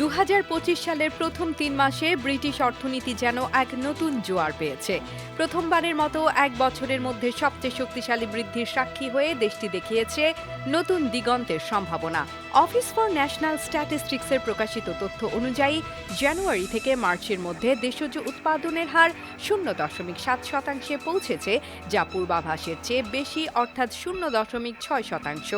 দু হাজার পঁচিশ সালের প্রথম তিন মাসে ব্রিটিশ অর্থনীতি যেন এক নতুন জোয়ার পেয়েছে। প্রথমবারের মতো এক বছরের মধ্যে সবচেয়ে শক্তিশালী বৃদ্ধির সাক্ষী হয়ে দেশটি দেখিয়েছে নতুন দিগন্তের সম্ভাবনা। অফিস ফর ন্যাশনাল স্ট্যাটিস্টিক্সের প্রকাশিত তথ্য অনুযায়ী, জানুয়ারি থেকে মার্চের মধ্যে দেশজ উৎপাদনের হার শূন্য দশমিক সাত শতাংশে পৌঁছেছে, যা পূর্বাভাসের চেয়ে বেশি, অর্থাৎ শূন্য দশমিক ছয় শতাংশ।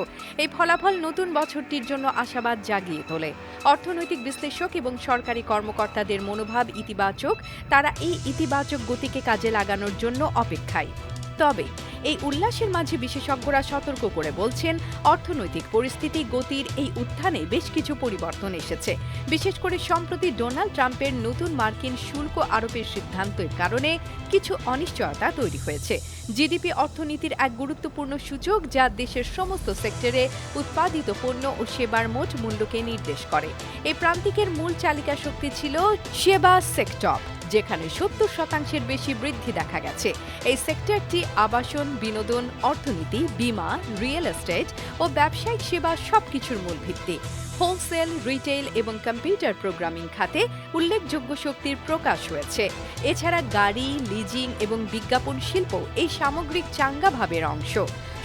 এই ফলাফল নতুন বছরটির জন্য আশাবাদ জাগিয়ে তোলে। অর্থনৈতিক বিশ্লেষক এবং সরকারি কর্মকর্তাদের মনোভাব ইতিবাচক তারা এই ইতিবাচক গতিকে কাজে লাগানোর জন্য অপেক্ষায়। তবে এই উল্লাসের মাঝে বিশেষজ্ঞরা সতর্ক করে বলছেন, অর্থনৈতিক পরিস্থিতি, গতির এই উত্থানে বেশ কিছু পরিবর্তন এসেছে। বিশেষ করে সম্প্রতি ডোনাল্ড ট্রাম্পের নতুন মার্কিন শুল্ক আরোপের সিদ্ধান্তের কারণে কিছু অনিশ্চয়তা তৈরি হয়েছে। জিডিপি অর্থনীতির এক গুরুত্বপূর্ণ সূচক যা দেশের সমস্ত সেক্টরে উৎপাদিত পণ্য ও সেবার মোট মূল্যকে নির্দেশ করে। এই প্রান্তিকের মূল চালিকা শক্তি ছিল সেবা সেক্টর। যেখানে সত্তর শতাংশের বেশি বৃদ্ধি দেখা গেছে। এই সেক্টরটি আবাসন, বিনোদন, অর্থনীতি, বিমা, রিয়েল এস্টেট ও ব্যবসায়িক সেবা সবকিছুর মূল ভিত্তি। হোলসেল রিটেল এবং কম্পিউটার প্রোগ্রামিং খাতে উল্লেখযোগ্য শক্তির প্রকাশ হয়েছে। এছাড়া গাড়ি, লিজিং এবং বিজ্ঞাপন শিল্প এই সামগ্রিক চাঙ্গা ভাবের অংশ।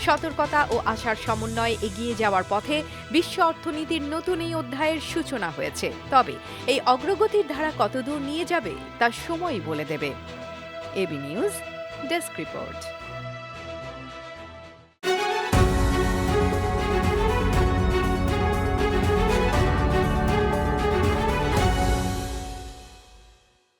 সতর্কতা ও আশার সমন্বয়ে এগিয়ে যাওয়ার পথে বিশ্ব অর্থনীতির নতুন এই অধ্যায়ের সূচনা হয়েছে। তবে এই অগ্রগতির ধারা কতদূর নিয়ে যাবে তা সময়ই বলে দেবে। AB news, desk report.